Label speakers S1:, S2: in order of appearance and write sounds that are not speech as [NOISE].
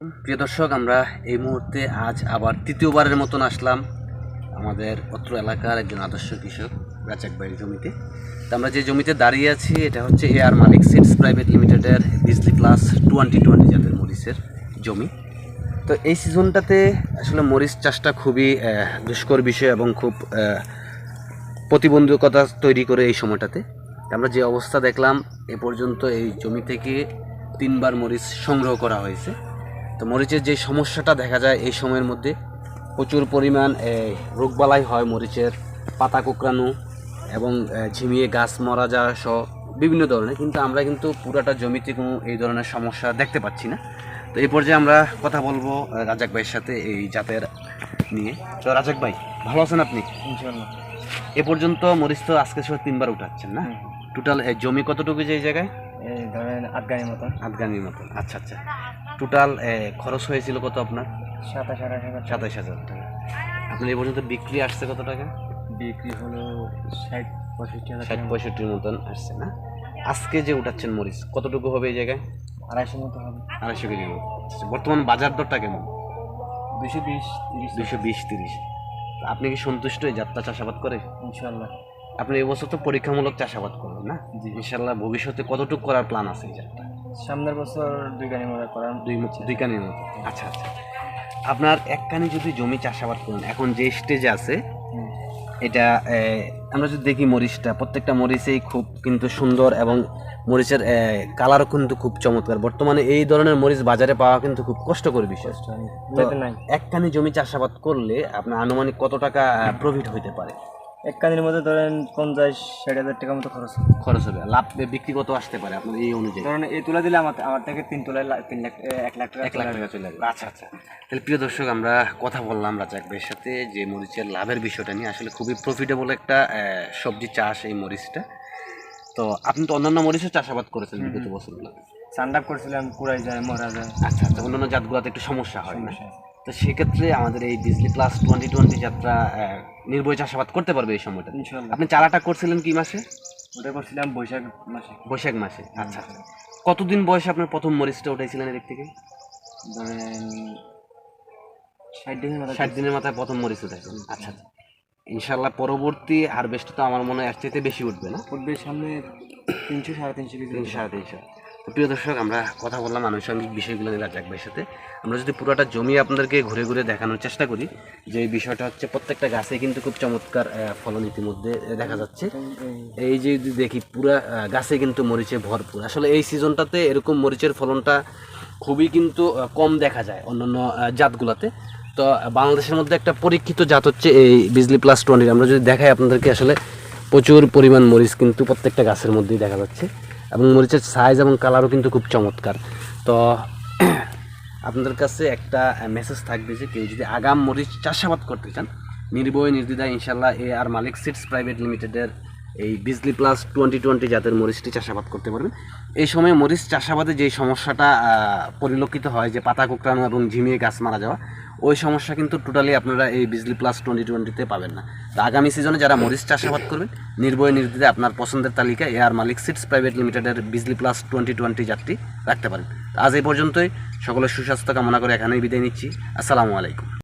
S1: প্রিয় দর্শক, আমরা এই মুহূর্তে আজ আবার তৃতীয়বারের মতন আসলাম আমাদের অত্র এলাকার একজন আদর্শ কৃষক, রাজাক ভাইয়ের জমিতে। তো আমরা যে জমিতে দাঁড়িয়ে আছি, এটা হচ্ছে এ আর মালিক সিডস প্রাইভেট লিমিটেডের বিজলি প্লাস টোয়েন্টি টোয়েন্টি জাতের মরিচের জমি। তো এই সিজনটাতে আসলে মরিচ চাষটা খুবই দুষ্কর বিষয় এবং খুব প্রতিবন্ধকতা তৈরি করে এই সময়টাতে। আমরা যে অবস্থা দেখলাম, এ পর্যন্ত এই জমি থেকে তিনবার মরিচ সংগ্রহ করা হয়েছে। তো মরিচের যে সমস্যাটা দেখা যায় এই সময়ের মধ্যে প্রচুর পরিমাণ রোগবালাই হয় মরিচের পাতা কোঁকড়ানো এবং ঝিমিয়ে গাছ মরা যাওয়া সহ বিভিন্ন ধরনের। কিন্তু আমরা কিন্তু পুরাটা জমিতে কোনো এই ধরনের সমস্যা দেখতে পাচ্ছি না। তো এই পর্যায়ে আমরা কথা বলব রাজাক ভাইয়ের সাথে এই জাতের নিয়ে। তো রাজাক ভাই ভালো আছেন আপনি?
S2: ইনশাল্লাহ
S1: এ পর্যন্ত মরিচ তো আজকে সব তিনবার উঠাচ্ছেন না? টোটাল জমি কতটুকু যে এই জায়গায়
S2: ধরেন আফগানের মতন।
S1: আফগানির মতন। আচ্ছা আচ্ছা। টোটাল খরচ হয়েছিল কত আপনার?
S2: সাতাশ আঠাশ হাজার টাকা।
S1: হাজার টাকা। আপনার এই পর্যন্ত বিক্রি আসছে কত টাকা?
S2: বিক্রি হলো ষাট পঁয়ষট্টি হাজার
S1: ষাট পঁয়ষট্টির মতন আসছে না? আজকে যে উঠাচ্ছেন মরিচ কতটুকু হবে এই জায়গায়?
S2: আড়াইশো মতো হবে।
S1: আড়াইশো কেজি। আচ্ছা, বর্তমান বাজার দরটা কেমন?
S2: দুশো বিশ তিরিশ।
S1: দুইশো বিশ তিরিশ। আপনি কি সন্তুষ্ট এই যাত্রা চাষাবাদ করে?
S2: ইনশাল্লাহ
S1: আপনি এবছর তো পরীক্ষামূলক চাষাবাদ করবেন না। ইনশাল্লাহ ভবিষ্যতে কতটুকু করার প্ল্যান আছে এই যাত্রা
S2: সামনের বছর দুই গাড়ি মতো করার
S1: দুই দুই কানির মতো। আচ্ছা আচ্ছা। আপনার এক কানি যদি জমি চাষাবাদ করেন এখন যে স্টেজে আছে এটা আমরা যদি দেখি মরিচটা প্রত্যেকটা মরিচেই খুব কিন্তু সুন্দর এবং মরিচের কালারও কিন্তু খুব চমৎকার। বর্তমানে এই ধরনের মরিচ বাজারে পাওয়া কিন্তু খুব কষ্টকর বিষয়।
S2: কষ্ট। বিয়েতে নাই।
S1: এক কানি জমি চাষাবাদ করলে আপনার আনুমানিক কত টাকা প্রফিট হইতে পারে?
S2: এক কানির মধ্যে ধরেন পঞ্চাশ ষাট হাজার টাকা মতো খরচ হবে।
S1: খরচ হবে। লাভ বিক্রি কত আসতে পারে আপনার এই অনুযায়ী?
S2: ধরেন এই তুলা দিলে আমার আমার থেকে তিন তোলায় তিন লাখ এক লাখ টাকা
S1: এক লাখ টাকা চলে আসবে। আচ্ছা আচ্ছা। তাহলে প্রিয় দর্শক আমরা কথা বললাম রাজাক ভাইয়ের সাথে যে মরিচের লাভের বিষয়টা নিয়ে। আসলে খুবই প্রফিটেবল একটা আহ, সবজি চাষ এই মরিচটা। তো আপনি তো অন্যান্য মরিচও চাষাবাদ করেছেন বিগত বছরগুলো
S2: সান্ডাপ করছিলাম কুড়াই যায় মরা যায়।
S1: আচ্ছা আচ্ছা। অন্যান্য জাতগুলোতে একটু সমস্যা হয় না। তো সেক্ষেত্রে আমাদের এই বিজলি প্লাস টোয়েন্টি টোয়েন্টি যাত্রা নির্ভয় চাষাবাদ করতে পারবে এই সময়টা আপনি চারাটা করছিলেন কি মাসে?
S2: ওটা করছিলাম বৈশাখ মাসে।
S1: বৈশাখ মাসে আচ্ছা। কতদিন বয়সে আপনার প্রথম মরিচটা উঠাইছিলেন এদিক থেকে?
S2: ধরেন ষাট দিনের মতো
S1: ষাট দিনের মাথায় প্রথম মরিচ উঠেছেন আচ্ছা আচ্ছা। ইনশাল্লাহ পরবর্তী হারভেস্ট তো আমার মনে হয় এর চাইতে বেশি উঠবে না?
S2: উঠবে সামনে তিনশো সাড়ে তিনশো কেজি।
S1: তিনশো সাড়ে তিনশো। প্রিয় দর্শক, আমরা কথা বললাম আনুষঙ্গিক বিষয়গুলো নিয়ে রাজাক ভাইয়ের সাথে। আমরা যদি পুরোটা জমি আপনাদেরকে ঘুরে ঘুরে দেখানোর চেষ্টা করি, যে এই বিষয়টা হচ্ছে প্রত্যেকটা গাছে কিন্তু খুব চমৎকার ফলন ইতিমধ্যে দেখা যাচ্ছে। এই যে দেখি, পুরা গাছে কিন্তু মরিচে ভরপুর। আসলে এই সিজনটাতে এরকম মরিচের ফলনটা খুবই কিন্তু কম দেখা যায় অন্যান্য জাতগুলোতে। তো বাংলাদেশের মধ্যে একটা পরীক্ষিত জাত হচ্ছে এই বিজলি প্লাস টোয়েন্টি। আমরা যদি দেখাই আপনাদেরকে, আসলে প্রচুর পরিমাণ মরিচ কিন্তু প্রত্যেকটা গাছের মধ্যেই দেখা যাচ্ছে। এবং মরিচের সাইজ এবং কালারও কিন্তু খুব চমৎকার। তো [CLEARS THROAT] আপনাদের কাছে একটা মেসেজ থাকবে যে কেউ যদি আগাম মরিচ চাষাবাদ করতে চান, নির্ভয় নির্দ্বিধায় ইনশাল্লাহ এ আর মালিক সিডস প্রাইভেট লিমিটেডের এই বিজলি প্লাস টোয়েন্টি টোয়েন্টি জাতের মরিচটি চাষাবাদ করতে পারবেন। এই সময় মরিচ চাষাবাদে যে সমস্যাটা পরিলক্ষিত হয় যে পাতা কোঁকড়ানো এবং ঝিমিয়ে গাছ মারা যাওয়া ওই সমস্যা কিন্তু টোটালি আপনারা এই বিজলি প্লাস টোয়েন্টি টোয়েন্টিতে পাবেন না। তো আগামী সিজনে যারা মরিচ চাষাবাদ করবেন, নির্ভয় নির্দিতে আপনার পছন্দের তালিকা এয়ার মালিক সিটস প্রাইভেট লিমিটেডের বিজলি প্লাস টোয়েন্টি টোয়েন্টি যাত্রী রাখতে পারেন। আজ এই পর্যন্তই। সকলের সুস্বাস্থ্য কামনা করে এখানেই বিদায় নিচ্ছি। আসসালামু আলাইকুম।